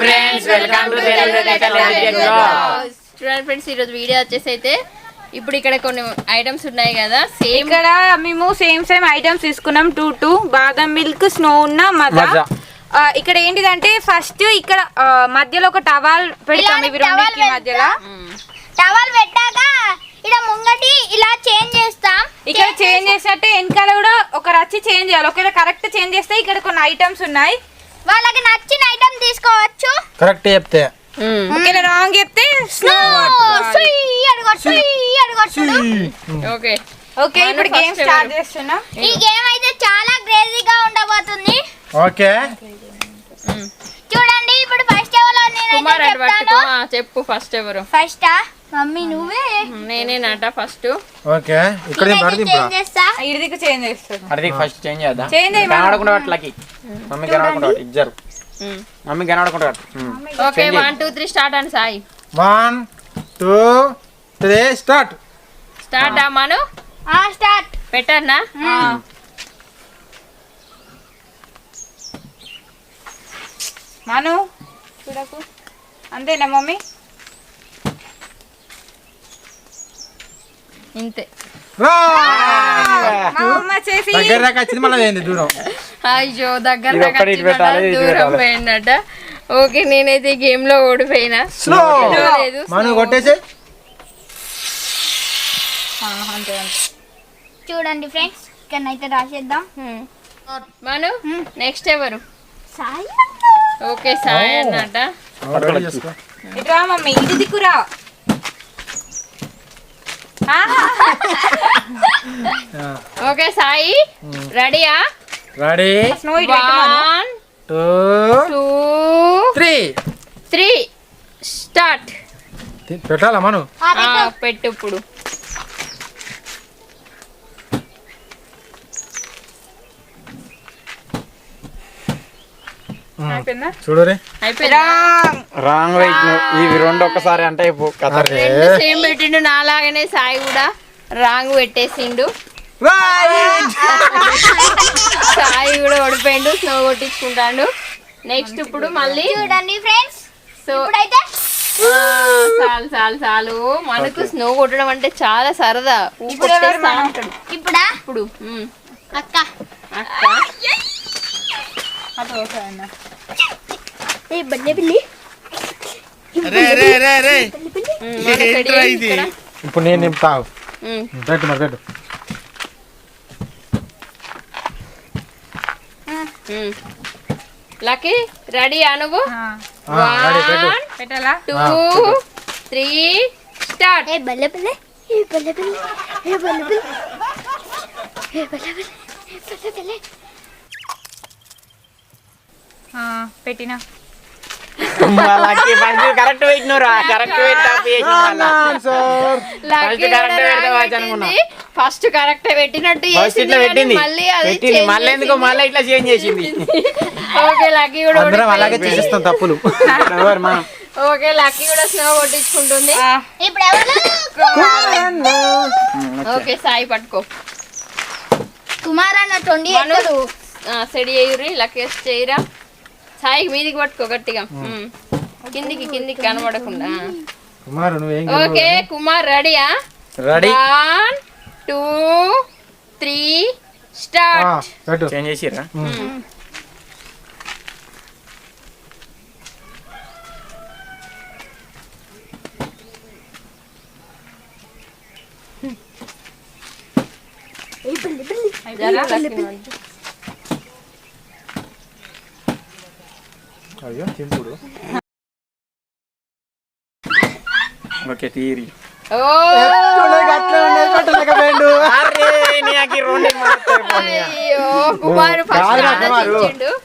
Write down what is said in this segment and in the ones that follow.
Friends welcome to Telugu చూడండి friends ఈరోజు video వచ్చేసి అయితే ఇప్పుడు ఇక్కడ కొన్ని ఐటమ్స్ ఉన్నాయి కదా. సేమ్ ఇక్కడ మేము సేమ్ సేమ్ ఐటమ్స్ తీసుకున్నాం. Two two badam milk snow ఉన్న మజా. ఇక్కడ ఏంటిదంటే ఫస్ట్ ఇక్కడ మధ్యలో ఒక టవాల్ పెడతాం ఇవి రెండింటికి మధ్యలో. టవల్ పెట్టాక ఇలా ముంగటి ఇలా చేంజ్ చేస్తాం. ఇక్కడ చేంజ్ చేసినట్టే వెనకాల కూడా ఒక రచ్చి చేంజ్ చేయాలి. ఒకవేళ కరెక్ట్ చేంజ్ చేస్తే ఇక్కడ కొన్ని ఐటమ్స్ ఉన్నాయి. వాళ్ళకి నచ్చిన ఐటమ్ తీసుకోవచ్చు. కరెక్ట్ చెప్తే. ఒకవేళ రాంగ్ చెప్తే స్నో సుయ్ అడగొట్టు, సుయ్. అడగొట్టుడు. ఓకే. ఓకే ఇప్పుడు గేమ్ స్టార్ట్? చేస్తున్నాం. ఈ గేమ్ అయితే చాలా క్రేజీగా ఉండబోతుంది. ఓకే. చూడండి ఇప్పుడు ఫస్ట్ ఎవరో పట్టుకో చెప్తాను. ఆ, చెప్పు ఫస్ట్ ఎవరు? ఫస్ట్ మమ్మీ నువ్వే? నేనేనట ఫస్ట్ ఓకే ఇక్కడ చేంజ్ చేస్తా. చేంజ్ చేస్తాం అడిగి ఫస్ట్ చేంజ్ చేద్దాం. చేంజ్ చేయమా కనబడకుండా పట్లకి మమ్మీ కనబడకుండా పట్టు ఇద్దరు. Mummy um. Okay one two three start అని Sai. One two three start. Start అమ్మాను ఆ స్టార్ట్. పెట్టన్నా? మాను చూడకు. అంతేనా మమ్మీ? ఇంతే. మా అమ్మ చేసి దగ్గర దాకా వచ్చింది మళ్ళీ ఏంది దూరం అయ్యో దగ్గర దూరం. పోయిందట. ఓకే నేనైతే ఈ గేమ్లో ఓడిపోయినా లేదు, మనం కొట్టేసి. చూడండి ఫ్రెండ్స్ ఇక్కడనైతే రాసేద్దాం. హ్మ్. మను నెక్స్ట్ ఎవరు? సాయి ఓకే సాయి అన్నట. ఇట్రా మమ్మీ ఇది దిక్కురా. ఆ, ఓకే సాయి రెడీయా? Ready. One two two three three start పెట్టాలా మనం? పెట్టు. ఇప్పుడు. అయిపోయిందా? చూడు రే అయిపోయిందా? రాంగ్. ఇవి రెండు ఒక్కసారి అంటే సేమ్ పెట్టిండు నాలాగనే సాయి కూడా రాంగ్ పెట్టేసిండు. సాయి కూడా ఓడిపోయిండు స్నో కొట్టించుకుంటాడు. నెక్స్ట్ ఇప్పుడు మళ్ళీ చూడండి ఫ్రెండ్స్ సో ఇప్పుడైతే చాలు చాలు చాలు. మనకు స్నో కొట్టడం అంటే చాలా సరదా. ఇప్పుడు. ఇప్పుడా. అక్క. ఇప్పుడు నేను నింపుతావు ఉమ్. పెట్టు మరి పెట్టు. లక్కీ రెడీ వన్ పెట్టాలా? టూ త్రీ స్టార్ట్ ఏ బల్లె బిల్లె ఏ బల్లె బిల్లె ఏ బల్లె బిల్లె ఏ బల్లె బిల్లె ఏ బల్లె బిల్లె ఆ, పెట్టినా. కరెక్ట్ కరెక్ట్ ఫస్ట్ కరెక్ట్ పెట్టినట్టు ఫస్ట్ చేసింది ఇట్లా కానీ పెట్టింది. మళ్ళీ పెట్టింది. ఎందుకో. మళ్ళీ ఇట్లా చేంజ్ చేసింది. ఓకే లక్కీ కూడా అందరం అలాగే. చేసేస్తాం తప్పులు. ఎవరు మనం? ఓకే లక్కీ కూడా స్నో కొట్టించుకుంటుంది. ఆ, ఇప్పుడు ఎవరు? ఓకే సాయి పట్టుకో. కుమార్ అన్న తొండి సెడి చేయురి లక్కీ చేయరా. సాయికి మీదికి పట్టుకో గట్టిగా. కిందికి కిందికి కనబడకుండా. కుమారు నువ్వేం ఓకే కుమార్ రెడీయా? రెడీ. టూ త్రీ స్టార్ట్ పెట్టు చేంజ్ చేసిరా అయ్యో తింపుడు ఓకే తీరి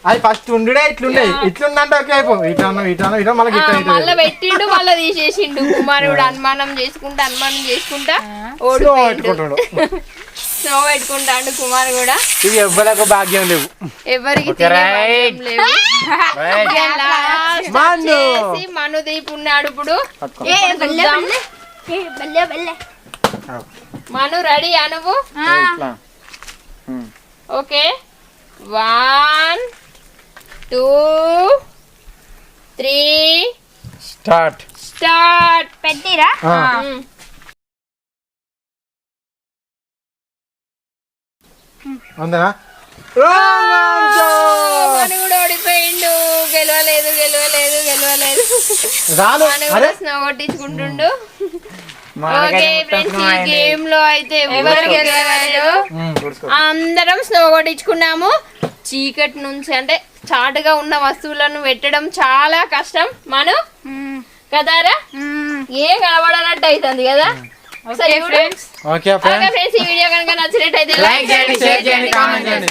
అది ఫస్ట్ ఉండుడే ఇట్లుండే. ఇట్లుందంటే ఓకే అయిపో. ఇటాను ఇటాను ఇటా మళ్ళీ పెట్టిండు మళ్ళా తీసేసిండు. కుమారుడు అనుమానం చేసుకుంటా అనుమానం చేసుకుంటా ఓడిపోయిండు. పెట్టుకుంటాడు. స్నో పెట్టుకుంటాడు కుమార్ కూడా. ఎవ్వరకు భాగ్యం లేవు. ఎవరికి మను. దీప్ ఉన్నాడు ఇప్పుడు. బల్లె. బల్లె మను రెడీ నువ్వు? ఉమ్. Okay. One two three. Start. Start. పెట్టిరా? ఉందా స్నో కొట్టించుకుంటుండు. ఓకే ఫ్రెండ్స్ ఈ గేమ్లో అయితే ఎవరు గెలవలేదు? అందరం స్నో కొట్టించుకున్నాము. చీకటి నుంచి అంటే చాటుగా ఉన్న వస్తువులను పెట్టడం చాలా కష్టం. మనం కదారా? ఏ కనబడనట్టు అవుతుంది కదా? సరే ఫ్రెండ్స్ ఓకే ఫ్రెండ్స్ ఈ వీడియో కనుక నచ్చినట్టయితే Like చేయండి, share చేయండి, comment చేయండి.